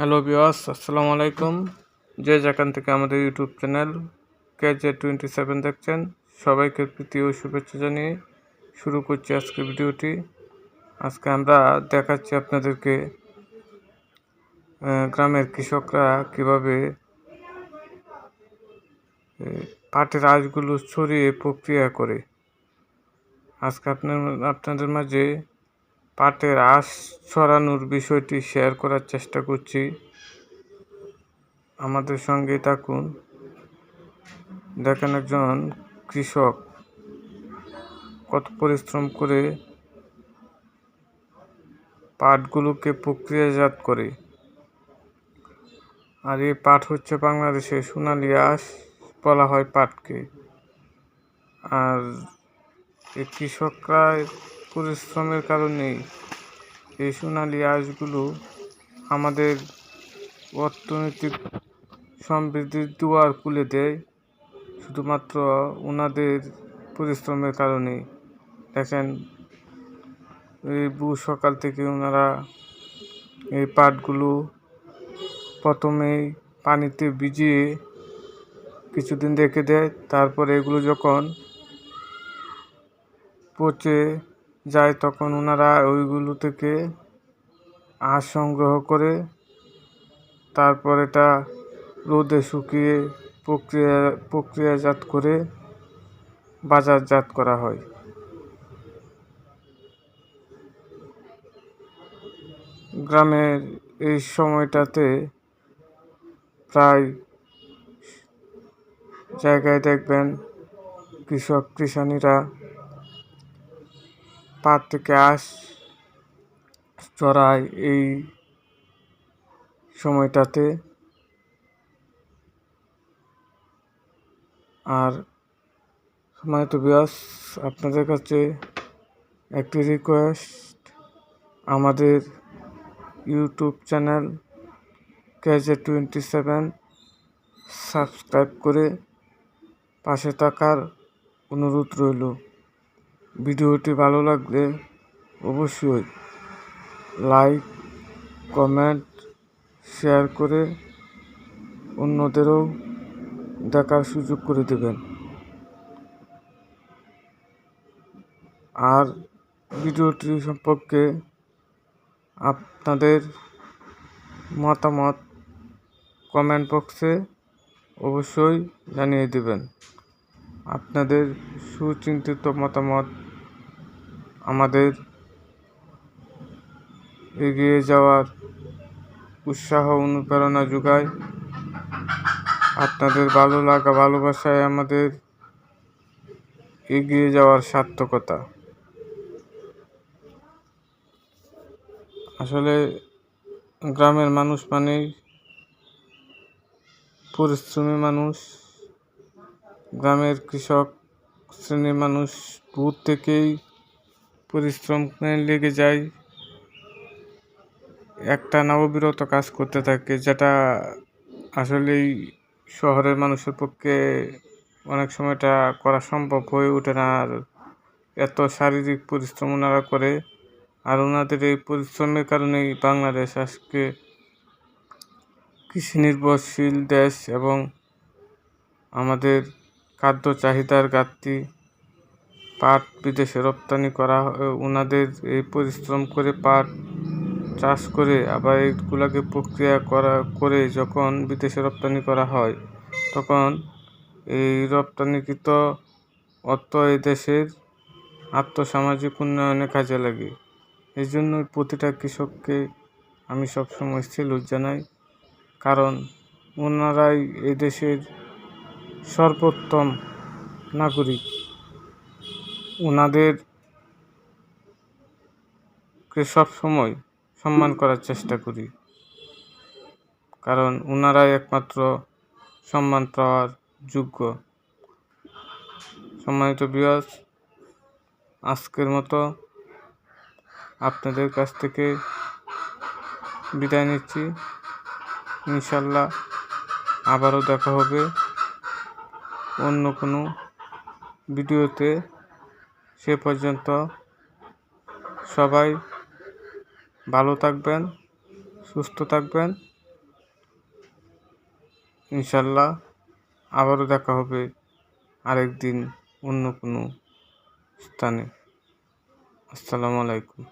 Hello বিওয়াস আসসালামু আলাইকুম। যে যেখান থেকে আমাদের YouTube channel KJ twenty seven দেখছেন, সবাইকে প্রীতি ও শুভেচ্ছা জানিয়ে শুরু করছি আজকে ভিডিওটি। আজকে আমরা দেখাচ্ছি আপনাদেরকে গ্রামের কৃষকরা কীভাবে পাটের আঁশগুলো ছড়িয়ে প্রক্রিয়া করে। আজকে আপনার, আপনাদের মাঝে পাটের আঁশ ছড়ানোর বিষয়টি শেয়ার করার চেষ্টা করছি। আমাদের সঙ্গে থাকুন। দেখেন একজন কৃষক কত পরিশ্রম করে পাটগুলোকে প্রক্রিয়াজাত করে। আর এই পাট হচ্ছে বাংলাদেশে সোনালি আঁশ বলা হয় পাটকে আর এই কৃষকরা পরিশ্রমের কারণেই এই সোনালি আঁশগুলো আমাদের অর্থনৈতিক সমৃদ্ধির দুয়ার খুলে দেয়, শুধুমাত্র ওনাদের পরিশ্রমের কারণেই দেখেন, এই বু সকাল থেকে ওনারা এই পাটগুলো প্রথমেই পানিতে ভিজিয়ে কিছুদিন রেখে দেয়, তারপরে এগুলো যখন পচে যায় তখন ওনারা ওইগুলো থেকে আঁশ সংগ্রহ করে তারপর এটা রোদে শুকিয়ে প্রক্রিয়া, প্রক্রিয়াজাত করে বাজারজাত করা হয়। গ্রামের এই সময়টাতে প্রায় জায়গায় দেখবেন কৃষক, কৃষানীরা পাট থেকে আঁশ চড়ায় এই সময়টাতে। আর সম্মানিত বিয়াস আপনাদের কাছে একটি রিকোয়েস্ট আমাদের YouTube channel KJ twenty seven subscribe করে পাশে থাকার অনুরোধ রইল। ভিডিওটি ভালো লাগলে অবশ্যই লাইক, কমেন্ট, শেয়ার করে অন্যদেরও দেখার সুযোগ করে দেবেন। আর ভিডিওটি সম্পর্কে আপনাদের মতামত কমেন্ট বক্সে অবশ্যই জানিয়ে দেবেন। আপনাদের সুচিন্তিত মতামত আমাদের এগিয়ে যাওয়ার উৎসাহ অনুপ্রেরণা যোগায়। আপনাদের ভালো লাগা, ভালোবাসায় আমাদের এগিয়ে যাওয়ার সার্থকতা। আসলে গ্রামের মানুষ মানেই পরিশ্রমী মানুষ। গ্রামের কৃষক শ্রেণির মানুষ ভূত থেকেই পরিশ্রম লেগে যায়। একটা নববিরত কাজ করতে থাকে, যেটা আসলেই শহরের মানুষের পক্ষে অনেক সময়টা করা সম্ভব হয়ে ওঠে না। আর এত শারীরিক পরিশ্রম ওনারা করে, আর ওনাদের এই পরিশ্রমের কারণেই বাংলাদেশ আজকে কৃষি নির্ভরশীল দেশ এবং আমাদের খাদ্য চাহিদার ঘাটতি, পাট বিদেশে রপ্তানি করা ওনাদের এই পরিশ্রম করে পাট চাষ করে আবার এইগুলাকে প্রক্রিয়া করা, করে যখন বিদেশে রপ্তানি করা হয়, তখন এই রপ্তানিকৃত অর্থ এই দেশের আর্থসামাজিক উন্নয়নে কাজে লাগে। এই জন্য প্রতিটা কৃষককে আমি সবসময় সেলুট জানাই, কারণ ওনারাই এই দেশের সর্বোত্তম নাগরিক। ওনাদেরকে সবসময় সম্মান করার চেষ্টা করি। কারণ ওনারাই একমাত্র সম্মান পাওয়ার যোগ্য। সম্মানিত বিয়াস আজকের মতো আপনাদের কাছ থেকে বিদায় নিচ্ছি। ইনশাল্লাহ আবারও দেখা হবে। অন্য কোনো ভিডিওতে সে পর্যন্ত সবাই ভালো থাকবেন, সুস্থ থাকবেন। ইনশাল্লাহ আবারও দেখা হবে আরেকদিন অন্য কোনো স্থানে। আসসালামু আলাইকুম।